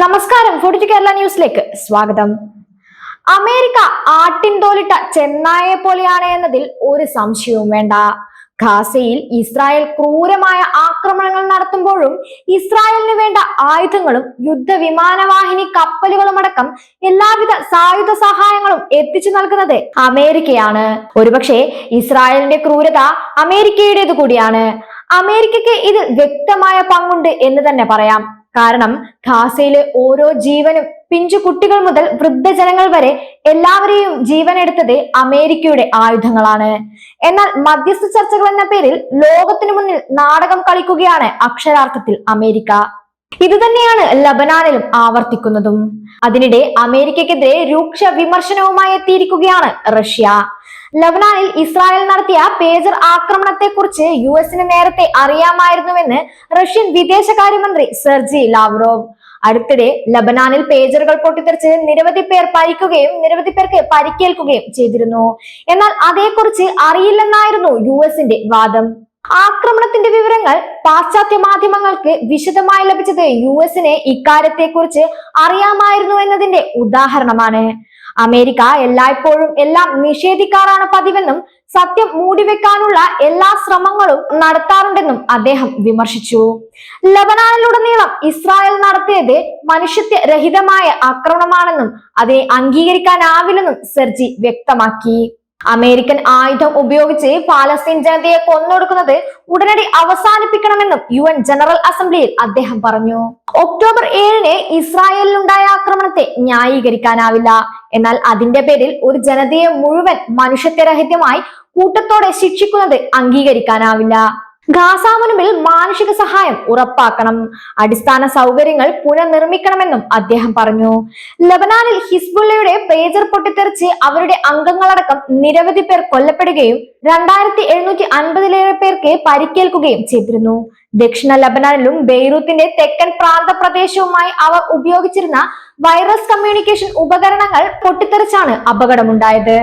നമസ്കാരം. ഫോർട്ടി കേരള ന്യൂസിലേക്ക് സ്വാഗതം. അമേരിക്ക ആട്ടിൻതോലിട്ട ചെന്നായെ പോലെയാണ് എന്നതിൽ ഒരു സംശയവും വേണ്ട. ഖാസയിൽ ഇസ്രായേൽ ക്രൂരമായ ആക്രമണങ്ങൾ നടത്തുമ്പോഴും ഇസ്രായേലിന് വേണ്ട ആയുധങ്ങളും യുദ്ധവിമാനവാഹിനി കപ്പലുകളും അടക്കം എല്ലാവിധ സായുധ സഹായങ്ങളും എത്തിച്ചു നൽകുന്നത് അമേരിക്കയാണ്. ഒരുപക്ഷെ ഇസ്രായേലിന്റെ ക്രൂരത അമേരിക്കയുടേത് കൂടിയാണ് അമേരിക്കയ്ക്ക് ഇത് വ്യക്തമായ പങ്കുണ്ട് എന്ന് തന്നെ പറയാം. കാരണം ഖാസയിലെ ഓരോ ജീവനും പിഞ്ചു കുട്ടികൾ മുതൽ വൃദ്ധജനങ്ങൾ വരെ എല്ലാവരെയും ജീവൻ എടുത്തത് അമേരിക്കയുടെ ആയുധങ്ങളാണ്. എന്നാൽ മധ്യസ്ഥ ചർച്ചകൾ എന്ന പേരിൽ ലോകത്തിനു മുന്നിൽ നാടകം കളിക്കുകയാണ് അക്ഷരാർത്ഥത്തിൽ അമേരിക്ക. ഇത് തന്നെയാണ് ലബനാനിലും ആവർത്തിക്കുന്നതും. അതിനിടെ അമേരിക്കക്കെതിരെ രൂക്ഷ വിമർശനവുമായി എത്തിയിരിക്കുകയാണ് റഷ്യ. ലബനാനിൽ ഇസ്രായേൽ നടത്തിയ പേജർ ആക്രമണത്തെക്കുറിച്ച് യു എസിന് നേരത്തെ അറിയാമായിരുന്നുവെന്ന് റഷ്യൻ വിദേശകാര്യമന്ത്രി സെർജി ലാവ്റോവ്. അടുത്തിടെ ലബനാനിൽ പേജറുകൾ പൊട്ടിത്തെറിച്ച് നിരവധി പേർ പരിക്കുകയും നിരവധി പേർക്ക് പരിക്കേൽക്കുകയും ചെയ്തിരുന്നു. എന്നാൽ അതേക്കുറിച്ച് അറിയില്ലെന്നായിരുന്നു യു എസിന്റെ വാദം. ആക്രമണത്തിന്റെ വിവരങ്ങൾ പാശ്ചാത്യ മാധ്യമങ്ങൾക്ക് വിശദമായി ലഭിച്ചത് യു എസിന് ഇക്കാര്യത്തെക്കുറിച്ച് അറിയാമായിരുന്നു എന്നതിന്റെ ഉദാഹരണമാണ്. അമേരിക്ക എല്ലായ്പ്പോഴും എല്ലാം നിഷേധിക്കാറാണ് പതിവെന്നും സത്യം മൂടിവെക്കാനുള്ള എല്ലാ ശ്രമങ്ങളും നടത്താറുണ്ടെന്നും അദ്ദേഹം വിമർശിച്ചു. ലബനാനിലുടനീളം ഇസ്രായേൽ നടത്തിയത് മനുഷ്യത്വരഹിതമായ ആക്രമണമാണെന്നും അതിനെ അംഗീകരിക്കാനാവില്ലെന്നും സെർജി വ്യക്തമാക്കി. അമേരിക്കൻ ആയുധം ഉപയോഗിച്ച് പാലസ്തീൻ ജനതയെ കൊന്നൊടുക്കുന്നത് ഉടനടി അവസാനിപ്പിക്കണമെന്നും യു എൻ ജനറൽ അസംബ്ലിയിൽ അദ്ദേഹം പറഞ്ഞു. ഒക്ടോബർ ഏഴിന് ഇസ്രായേലിലുണ്ടായ ആക്രമണത്തെ ന്യായീകരിക്കാനാവില്ല. എന്നാൽ അതിന്റെ പേരിൽ ഒരു ജനതയെ മുഴുവൻ മനുഷ്യത്വരഹിതമായി കൂട്ടത്തോടെ ശിക്ഷിക്കുന്നത് അംഗീകരിക്കാനാവില്ല. ഗാസ മുൻപിൽ മാനുഷിക സഹായം ഉറപ്പാക്കണം. അടിസ്ഥാന സൗകര്യങ്ങൾ പുനർനിർമ്മിക്കണമെന്നും അദ്ദേഹം പറഞ്ഞു. ലബനാനിൽ ഹിസ്ബുള്ളയുടെ പേജർ പൊട്ടിത്തെറിച്ച് അവരുടെ അംഗങ്ങളടക്കം നിരവധി പേർ കൊല്ലപ്പെടുകയും രണ്ടായിരത്തി എഴുന്നൂറ്റി അൻപതിലേറെ പേർക്ക് പരിക്കേൽക്കുകയും ചെയ്തിരുന്നു. ദക്ഷിണ ലബനാനിലും ബെയ്റൂത്തിന്റെ തെക്കൻ പ്രാന്ത പ്രദേശവുമായി അവർ ഉപയോഗിച്ചിരുന്ന വൈറസ് കമ്മ്യൂണിക്കേഷൻ ഉപകരണങ്ങൾ പൊട്ടിത്തെറിച്ചാണ് അപകടമുണ്ടായത്.